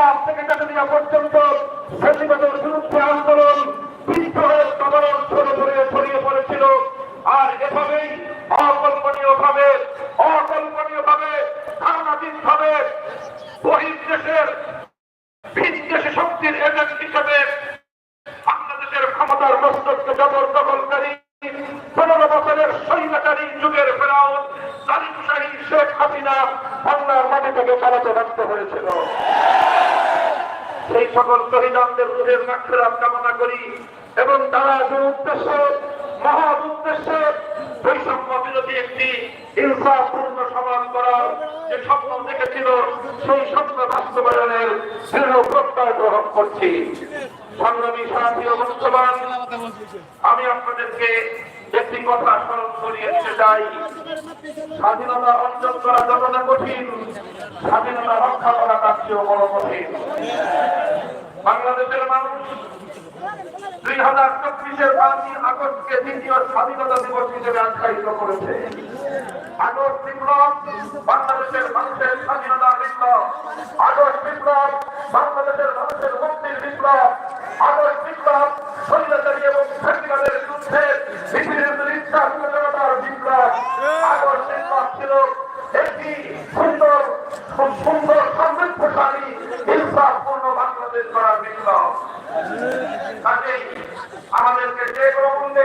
আমরা আজ থেকে পর্যন্ত সকল শহীদানদের রুহের মাক্ষেরাত কামনা করি এবং তারা যে উদ্দেশ্যে মহৎ উদ্দেশ্যে, বৈষম্য বিরোধী একটি হিংসাপূর্ণ সমাজ করার যে স্বপ্ন দেখেছিল, সেই স্বপ্ন বাস্তবায়নের দৃঢ় প্রত্যয় গ্রহণ করছি। সংগ্রামী সাথী বন্ধুবান আমি আপনাদেরকে একটি কথা স্মরণ করিয়ে দিতে চাই। স্বাধীনতা অর্জন করা যতটা কঠিন, স্বাধীনতা রক্ষা করা তার চেয়েও বড় কঠিন। বাংলাদেশের মানুষ দুই হাজার চব্বিশের পাঁচই আগস্টকে দ্বিতীয় স্বাধীনতা দিবস হিসেবে আখ্যায়িত করেছে। আগস্ট বিপ্লব বাংলাদেশের মানুষের স্বাধীনতা বিপ্লব। আগস্ট বিপ্লব বাংলাদেশের মানুষের মুক্তির বিপ্লব। আগস্ট বিপ্লব স্বৈরাচারী এবং ফ্যাসিবাদের বিরুদ্ধে পৃথিবীর ইচ্ছা জনতার বিপ্লব আগস্ট বিপ্লব ছিল একটি সুন্দর খুব সুন্দর সমৃদ্ধশালী হিংসাপূর্ণ বাংলাদেশ করার বিপ্লব কাজেই আমাদেরকে যে কোনো মূল্যে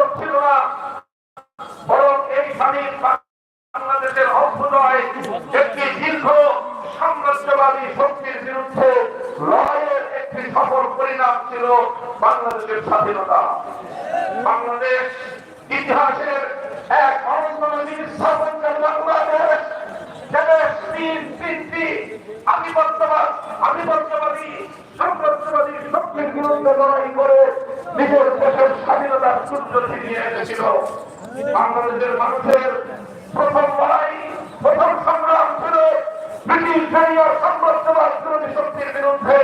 বাংলাদেশের অভ্যুদয় একটি দীর্ঘ সাম্রাজ্যবাদী শক্তির বিরুদ্ধে লড়াইয়ের একটি সফল পরিণাম ছিল বাংলাদেশের স্বাধীনতা। বাংলাদেশ ইতিহাসের এক বাংলাদেশ বাংলাদেশের মানুষের প্রথম লড়াই প্রথম সংগ্রাম ছিল ব্রিটিশ বেরিয়ার সাম্রাজ্যবাদ বিরোধী শক্তির বিরুদ্ধে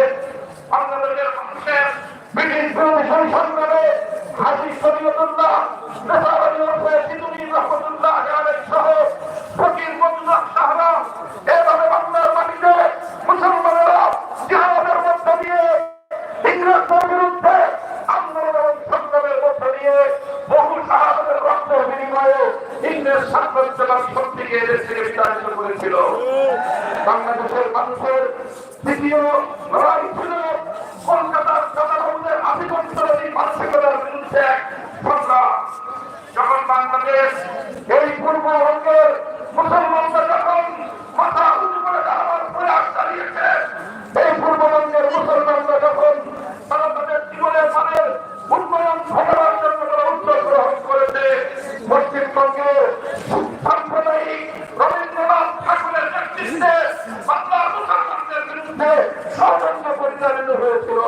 বাংলাদেশের মানুষের ব্রিটিশ বিরোধী সেই সংগ্রামে হাজি শরীয়তুল্লাহ নেসার আলী ওরফে সিদুনি রহমতুল্লাহ আলাইহি সহ ফকির মজুমদার সাহারা এভাবে বাংলার মাটিতে মুসলমানেরা জিহাদের মধ্য দিয়ে ইংরেজদের বিরুদ্ধে আন্দোলন এবং সংগ্রামের মধ্য দিয়ে বহু শাহাদের রক্তের বিনিময়ে ইংরেজ সাম্রাজ্যবাদী শক্তিকে এদের থেকে বিতাড়িত করেছিল বাংলাদেশের মানুষের দ্বিতীয় লড়াই ছিল কলকাতার জনগণের আধিপত্যবাদী মানসিকতার বিরুদ্ধে এক সংগ্রাম যখন বাংলাদেশ এই পূর্ববঙ্গের মুসলমানরা যখন মাথা উঁচু করে দাঁড়াবার প্রয়াস চালিয়েছে এই পূর্ববঙ্গের মুসলমানরা যখন তারা তাদের জীবনের মানের উন্নয়ন ঘটাবার জন্য তারা উদ্যোগ গ্রহণ করেছে পশ্চিমবঙ্গের সাম্প্রদায়িক রবীন্দ্রনাথ ঠাকুরের নেতৃত্বে বাংলার মুসলমানদের বিরুদ্ধে ষড়যন্ত্র পরিচালিত হয়েছিল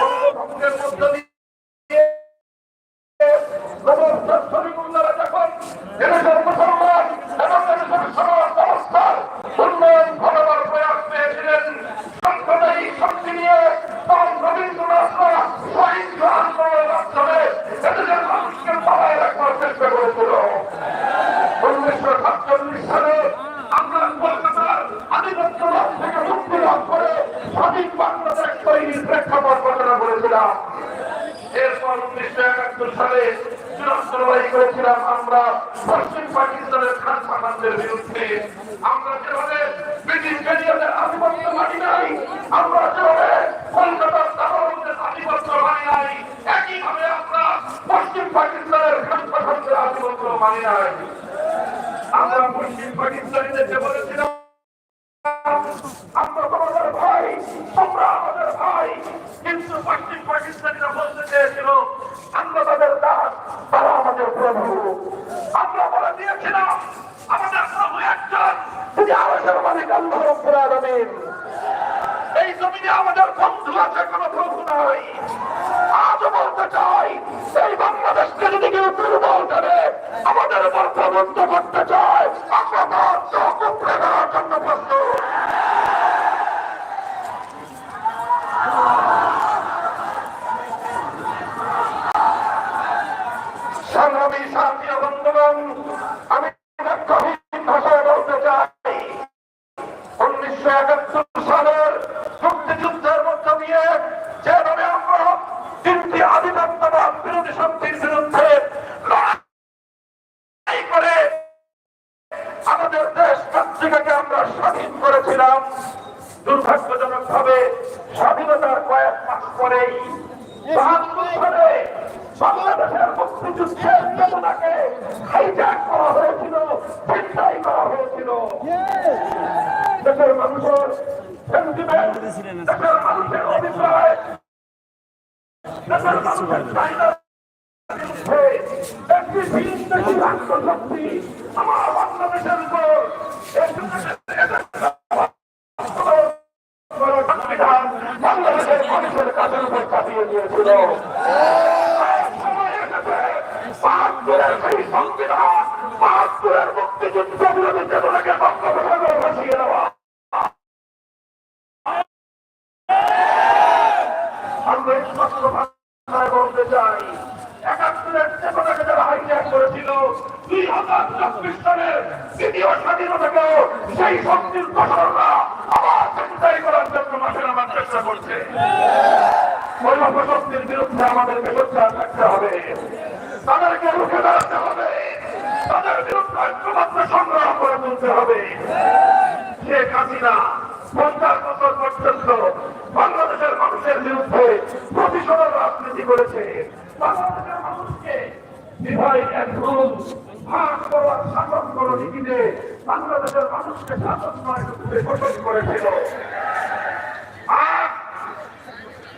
বঙ্গভঙ্গের মধ্য দিয়ে শরীফুল্লাহরা যখন এদেশের মুসলমান এবং এদেশের সমাজ ব্যবস্থার উন্নয়ন ঘটাবার প্রয়াস পেয়েছিলেন সাম্প্রদায়িক শক্তি নিয়ে তখন রবীন্দ্রনাথরা সহিংস আন্দোলনের মাধ্যমে এদেশের মানুষকে পালায় রাখবার চেষ্টা করেছিল উনিশশো সাতচল্লিশ সালে আমরা কলকাতার আধিপত্যবাদ থেকে মুক্তি লাভ করে স্বাধীন বাংলাদেশ তৈরির প্রেক্ষাপট ঘটনা করেছিলাম এরপর উনিশশো একাত্তর সালে চূড়ান্ত করেছিলাম আমরা পশ্চিম পাকিস্তানের খান পাঠানদের বিরুদ্ধে। আমরা নাই, আমরা যেভাবে আমরা পশ্চিম পাকিস্তানের খান পাঠানদের আধিপত্য মানি আমরা পশ্চিম পাকিস্তানিদেরকে বলেছিলাম দিয়েছিলাম। আমাদের প্রভু একজন। তিনি বন্ধু নাই। আজও বলতে চাই, এই বাংলাদেশকে যদি কেউ আমাদের করতে চায়, আমরা তার চোখ উপড়ে দেওয়ার জন্য প্রস্তুত সংগ্রামী শান্তি বন্ধুগণ আমি উনিশশো একাত্তর সালের মুক্তিযুদ্ধের মধ্য দিয়ে যেভাবে আমরা তিনটি আধিপত্যবাদ বিরোধী শক্তির বিরুদ্ধে করে আমাদের দেশ পত্রিকাকে আমরা স্বাধীন করেছিলাম দুর্ভাগ্যজনক ভাবে স্বাধীনতার কয়েক মাস পরেই বাহাত্তর সালে বাংলাদেশের মুক্তিযুদ্ধের চেতনাকে হাইজ্যাক করা হয়েছিল চিন্তাই করা হয়েছিল। দেশের মানুষের sentiment, দেশের মানুষের অভিপ্রায় দেশের মানুষের চাহিদা একটি ভিন্ন সিদ্ধান্ত আমার বাংলাদেশের উপর সংবিধান বাংলাদেশের মানুষের কাজের উপর চাপিয়ে দিয়েছিল বাহাত্তরের সেই চাই একাত্তরের চেতনাকে যারা হাইজ্যাক করেছিল দুই হাজার চব্বিশ সালের দ্বিতীয় স্বাধীনতাকেও সেই শক্তির দোসররা আবার চিন্তাই করার মাঠে নামার চেষ্টা করছে। বৈভব বিরুদ্ধে আমাদেরকে সোচ্চার থাকতে হবে। তাদেরকে রুখে দাঁড়াতে হবে। তাদের বিরুদ্ধে ঐক্যবদ্ধ সংগ্রাম করে তুলতে হবে। শেখ হাসিনা পঞ্চাশ বছর পর্যন্ত বাংলাদেশের মানুষের বিরুদ্ধে প্রতিশোধের রাজনীতি করেছে। বাংলাদেশের মানুষকে বিভাগ এক রুল ভাগ শাসন করো নীতিতে বাংলাদেশের মানুষকে শাসন নয় করেছিল।